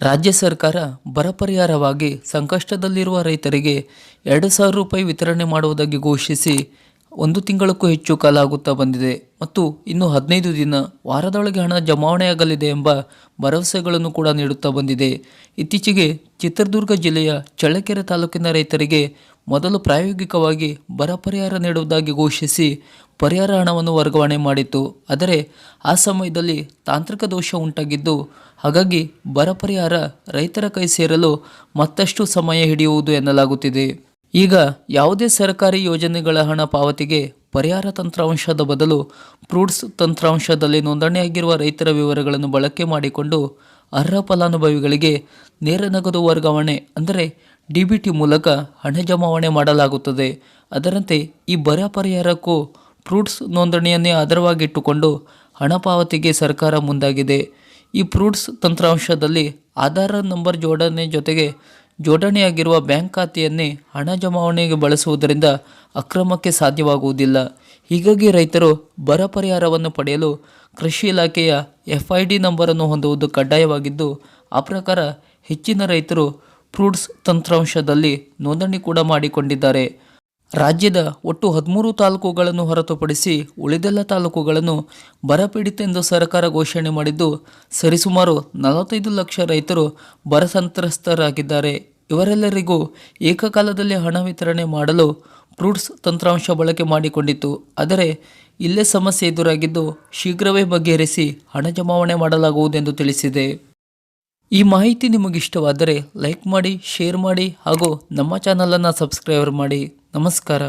ರಾಜ್ಯ ಸರ್ಕಾರ ಬರ ಪರಿಹಾರವಾಗಿ ಸಂಕಷ್ಟದಲ್ಲಿರುವ ರೈತರಿಗೆ ಎರಡು ಸಾವಿರ ರೂಪಾಯಿ ವಿತರಣೆ ಮಾಡುವುದಾಗಿ ಘೋಷಿಸಿ ಒಂದು ತಿಂಗಳಕ್ಕೂ ಹೆಚ್ಚು ಕಾಲ ಆಗುತ್ತಾ ಬಂದಿದೆ ಮತ್ತು ಇನ್ನು ಹದಿನೈದು ದಿನ ವಾರದೊಳಗೆ ಹಣ ಜಮಾವಣೆಯಾಗಲಿದೆ ಎಂಬ ಭರವಸೆಗಳನ್ನು ಕೂಡ ನೀಡುತ್ತಾ ಬಂದಿದೆ. ಇತ್ತೀಚೆಗೆ ಚಿತ್ರದುರ್ಗ ಜಿಲ್ಲೆಯ ಚಳ್ಳಕೆರೆ ತಾಲೂಕಿನ ರೈತರಿಗೆ ಮೊದಲು ಪ್ರಾಯೋಗಿಕವಾಗಿ ಬರ ಪರಿಹಾರ ನೀಡುವುದಾಗಿ ಘೋಷಿಸಿ ಪರಿಹಾರ ಹಣವನ್ನು ವರ್ಗಾವಣೆ ಮಾಡಿತ್ತು. ಆದರೆ ಆ ಸಮಯದಲ್ಲಿ ತಾಂತ್ರಿಕ ದೋಷ ಉಂಟಾಗಿದ್ದು, ಹಾಗಾಗಿ ಬರ ಪರಿಹಾರ ರೈತರ ಕೈ ಸೇರಲು ಮತ್ತಷ್ಟು ಸಮಯ ಹಿಡಿಯುವುದು ಎನ್ನಲಾಗುತ್ತಿದೆ. ಈಗ ಯಾವುದೇ ಸರ್ಕಾರಿ ಯೋಜನೆಗಳ ಹಣ ಪಾವತಿಗೆ ಪರಿಹಾರ ತಂತ್ರಾಂಶದ ಬದಲು ಫ್ರೂಟ್ಸ್ ತಂತ್ರಾಂಶದಲ್ಲಿ ನೋಂದಣಿಯಾಗಿರುವ ರೈತರ ವಿವರಗಳನ್ನು ಬಳಕೆ ಮಾಡಿಕೊಂಡು ಅರ್ಹ ಫಲಾನುಭವಿಗಳಿಗೆ ನೇರ ನಗದು ವರ್ಗಾವಣೆ, ಅಂದರೆ ಡಿ ಬಿ ಟಿ ಮೂಲಕ ಹಣ ಜಮಾವಣೆ ಮಾಡಲಾಗುತ್ತದೆ. ಅದರಂತೆ ಈ ಬರ ಪರಿಹಾರಕ್ಕೂ ಫ್ರೂಟ್ಸ್ ನೋಂದಣಿಯನ್ನೇ ಆಧಾರವಾಗಿಟ್ಟುಕೊಂಡು ಹಣ ಪಾವತಿಗೆ ಸರ್ಕಾರ ಮುಂದಾಗಿದೆ. ಈ ಫ್ರೂಟ್ಸ್ ತಂತ್ರಾಂಶದಲ್ಲಿ ಆಧಾರ್ ನಂಬರ್ ಜೋಡಣೆ ಜೊತೆಗೆ ಜೋಡಣೆಯಾಗಿರುವ ಬ್ಯಾಂಕ್ ಖಾತೆಯನ್ನೇ ಹಣ ಜಮಾವಣೆಗೆ ಬಳಸುವುದರಿಂದ ಅಕ್ರಮಕ್ಕೆ ಸಾಧ್ಯವಾಗುವುದಿಲ್ಲ. ಹೀಗಾಗಿ ರೈತರು ಬರ ಪರಿಹಾರವನ್ನು ಪಡೆಯಲು ಕೃಷಿ ಇಲಾಖೆಯ ಎಫ್ ಐ ಡಿ ನಂಬರನ್ನು ಹೊಂದುವುದು ಕಡ್ಡಾಯವಾಗಿದ್ದು, ಆ ಪ್ರಕಾರ ಹೆಚ್ಚಿನ ರೈತರು ಫ್ರೂಟ್ಸ್ ತಂತ್ರಾಂಶದಲ್ಲಿ ನೋಂದಣಿ ಕೂಡ ಮಾಡಿಕೊಂಡಿದ್ದಾರೆ. ರಾಜ್ಯದ ಒಟ್ಟು ಹದಿಮೂರು ತಾಲೂಕುಗಳನ್ನು ಹೊರತುಪಡಿಸಿ ಉಳಿದೆಲ್ಲ ತಾಲೂಕುಗಳನ್ನು ಬರಪೀಡಿತ ಎಂದು ಸರ್ಕಾರ ಘೋಷಣೆ ಮಾಡಿದ್ದು, ಸರಿಸುಮಾರು ನಲವತ್ತೈದು ಲಕ್ಷ ರೈತರು ಬರ ಸಂತ್ರಸ್ತರಾಗಿದ್ದಾರೆ. ಇವರೆಲ್ಲರಿಗೂ ಏಕಕಾಲದಲ್ಲಿ ಹಣ ವಿತರಣೆ ಮಾಡಲು ಫ್ರೂಟ್ಸ್ ತಂತ್ರಾಂಶ ಬಳಕೆ ಮಾಡಿಕೊಂಡಿತ್ತು. ಆದರೆ ಇಲ್ಲೇ ಸಮಸ್ಯೆ ಎದುರಾಗಿದ್ದು ಶೀಘ್ರವೇ ಬಗೆಹರಿಸಿ ಹಣ ಜಮಾವಣೆ ಮಾಡಲಾಗುವುದೆಂದು ತಿಳಿಸಿದೆ. ಈ ಮಾಹಿತಿ ನಿಮಗಿಷ್ಟವಾದರೆ ಲೈಕ್ ಮಾಡಿ ಶೇರ್ ಮಾಡಿ ಹಾಗೂ ನಮ್ಮ ಚಾನಲನ್ನು ಸಬ್ಸ್ಕ್ರೈಬರ್ ಮಾಡಿ. ನಮಸ್ಕಾರ.